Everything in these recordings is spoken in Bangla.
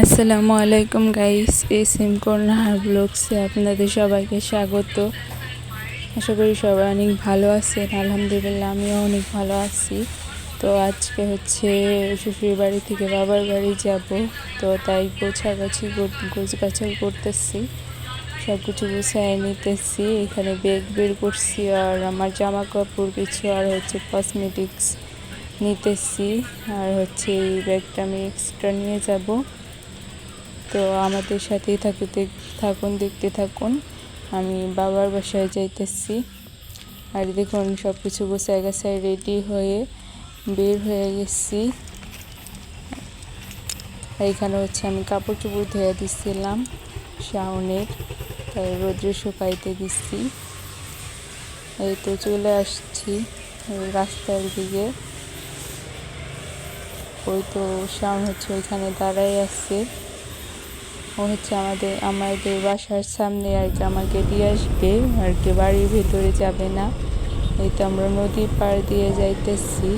আসসালামু আলাইকুম গাইস এই সিম কর্নার ব্লগসে আপনাদের সবাইকে স্বাগত। আশা করি সবাই অনেক ভালো আছেন, আলহামদুলিল্লাহ আমিও অনেক ভালো আছি। তো আজকে হচ্ছে শ্বশুর বাড়ি থেকে বাবার বাড়ি যাব, তো তাই গোছাগাছি গোছ গাছাই করতেছি। সব কিছু গুছাই নিতেছি, এখানে ব্যাগ বের করছি আর আমার জামা কাপড় কিছু আর হচ্ছে কসমেটিক্স নিতেছি। আর হচ্ছে এই ব্যাগটা আমি এক্সট্রা নিয়ে যাব। তো আমাদের সাথেই থাকতে থাকুন, দেখতে থাকুন। আমি বাবার বাসায় যাইতেছি। আর দেখুন সব কিছু গোছায় গাছায় রেডি হয়ে বের হয়ে গেছি। এইখানে হচ্ছে আমি কাপড় চোপড় ধুয়ে দিচ্ছিলাম শাওনের, তাই রোদ্রে শুকাইতে দিচ্ছি এই তো চলে আসছি রাস্তার দিকে। ওই তো শাওন হচ্ছে ওইখানে দাঁড়াই আছে। ও হচ্ছে আমাদের আমাদের বাসার সামনে আর কি আমাকে দিয়ে আসবে। আর কি বাড়ির ভিতরে যাবে না। এই তো আমরা নদীর পাড় দিয়ে যাইতেছি।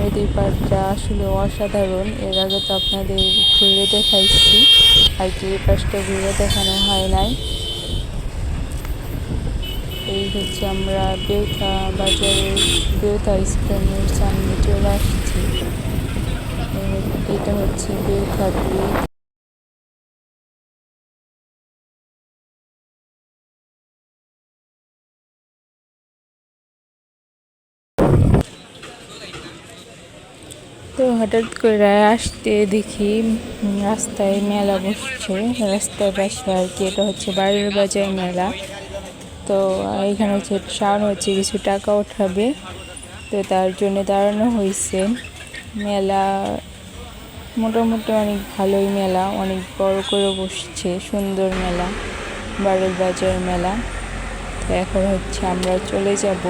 নদীর পাড়টা আসলে অসাধারণ। এর আগে তো আপনাদের ঘুরে দেখাইছি। আর কি এই পাশটা ঘুরে দেখানো হয় নাই। এই হচ্ছে আমরা বেউথা বাজারের বেউথা স্ট্যান্ডের সামনে চলে আসছি। এটা হচ্ছে বেউথা ব্রিজ। তো হঠাৎ করে আসতে দেখি রাস্তায় মেলা বসছে। রাস্তার পাশে আর কি, এটা হচ্ছে বাড়ির বাজার মেলা। তো এখানে হচ্ছে শাওন হচ্ছে কিছু টাকা উঠাবে। তো তার জন্য দাঁড়ানো হয়েছে মেলা মোটামুটি অনেক ভালোই মেলা, অনেক বড় করে বসছে, সুন্দর মেলা, বাড়ির বাজার মেলা। তো এখন হচ্ছে আমরা চলে যাব।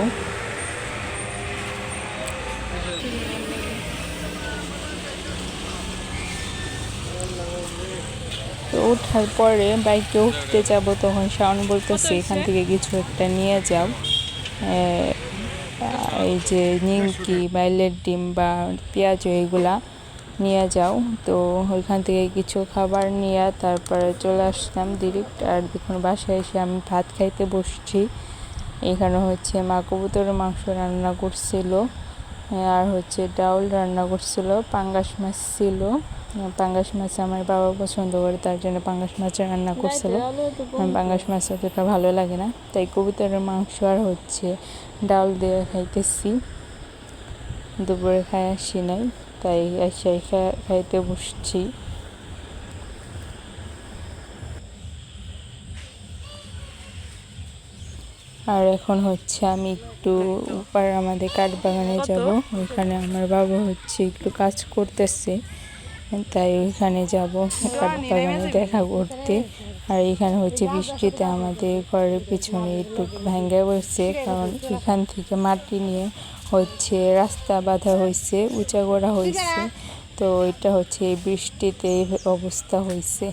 তো ওঠার পরে বাইকে উঠতে যাব তখন শাওন বলতেছে, এখান থেকে কিছু একটা নিয়ে যাও। এই যে নিমকি বাইলের ডিম বা পেঁয়াজ এইগুলা নিয়ে যাও। তো ওইখান থেকে কিছু খাবার নিয়ে তারপরে চলে আসলাম ডিরেক্ট আর দেখুন বাসায় এসে আমি ভাত খাইতে বসছি। এখানে হচ্ছে মা কবুতরের মাংস রান্না করছিল। আর হচ্ছে ডাউল রান্না করছিল, পাঙ্গাস মাছ ছিল। পাঙ্গাস মাছ আমার বাবা পছন্দ করে তার জন্য পাঙ্গাস মাছ রান্না করছিল। পাঙ্গাস মাছ অতটা ভালো লাগে না তাই কবুতরের মাংস আর হচ্ছে ডাল দিয়ে খাইতেছি। দুপুরে খাই আসি নাই তাই এসে খাইতে বসছি। আর এখন হচ্ছে আমি একটু উপর আমাদের কাঠ বাগানে যাব ওইখানে আমার বাবা হচ্ছে একটু কাজ করতেছে। তাই ওইখানে যাব কাঠবাগানে দেখা করতে। আর এখানে হচ্ছে বৃষ্টিতে আমাদের ঘরের পিছনে একটু ভেঙে বসছে কারণ এখান থেকে মাটি নিয়ে হচ্ছে রাস্তা বাঁধা হয়েছে উঁচা করা হয়েছে। তো এটা হচ্ছে বৃষ্টিতে অবস্থা হয়েছে।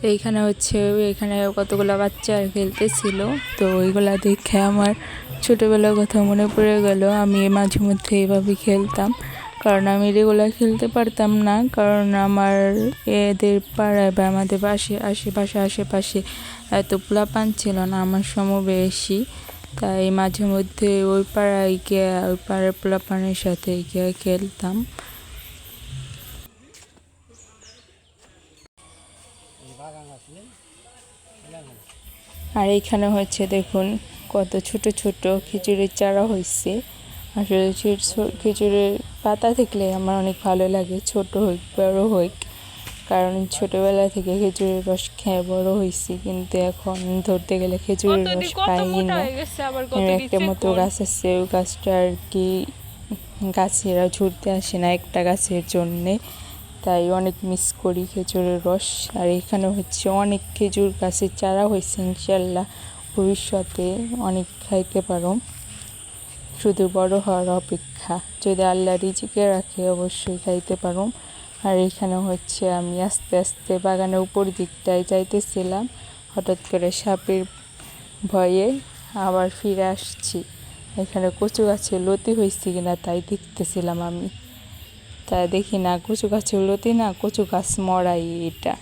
তো এইখানে হচ্ছে এখানে কতগুলো বাচ্চা খেলতেছিল। তো ওইগুলা দেখে আমার ছোটোবেলার কথা মনে পড়ে গেল। আমি মাঝে মধ্যে এইভাবে খেলতাম। কারণ আমি রেগুলার খেলতে পারতাম না। কারণ আমার এদের পাড়ায় বা আমাদের পাশে, আশেপাশে আশেপাশে এত পোলাপান ছিল না। আমার সমবয়সী। তাই মাঝে মধ্যে ওই পাড়ায় গিয়ে, ওই পাড়ার পোলাপানের সাথে গিয়ে খেলতাম। আর এইখানে হচ্ছে দেখুন কত ছোট ছোট খিচুড়ির চারা হয়েছে আসলে খিচুড়ির পাতা থাকলে আমার অনেক ভালো লাগে ছোট হোক বড় হোক। কারণ ছোটবেলা থেকে খেজুরের রস খেয়ে বড় হয়েছি কিন্তু এখন ধরতে গেলে খেজুরের রস পাই না। একটা মতো গাছ আছে ওই গাছটা আর কি গাছেরা ঝুরতে আসে না একটা গাছের জন্যে। তাই অনেক মিস করি খেজুরের রস। আর এখানে হচ্ছে অনেক খেজুর গাছের চারা হয়েছে, ইনশাল্লাহ ভবিষ্যতে অনেক খাইতে পারো। শুধু বড় হওয়ার অপেক্ষা, যদি আল্লাহ রিজিকে রাখে অবশ্যই খাইতে পারো। আর এখানে হচ্ছে আমি আস্তে আস্তে বাগানের উপর দিকটায় যাইতেছিলাম, হঠাৎ করে সাপের ভয়ে আবার ফিরে আসছি। এখানে কচু গাছে লতি হয়েছে কিনা তাই দেখতেছিলাম আমি। তা দেখি না কচু গাছ লতি না কচু গাছ মরাই এটা।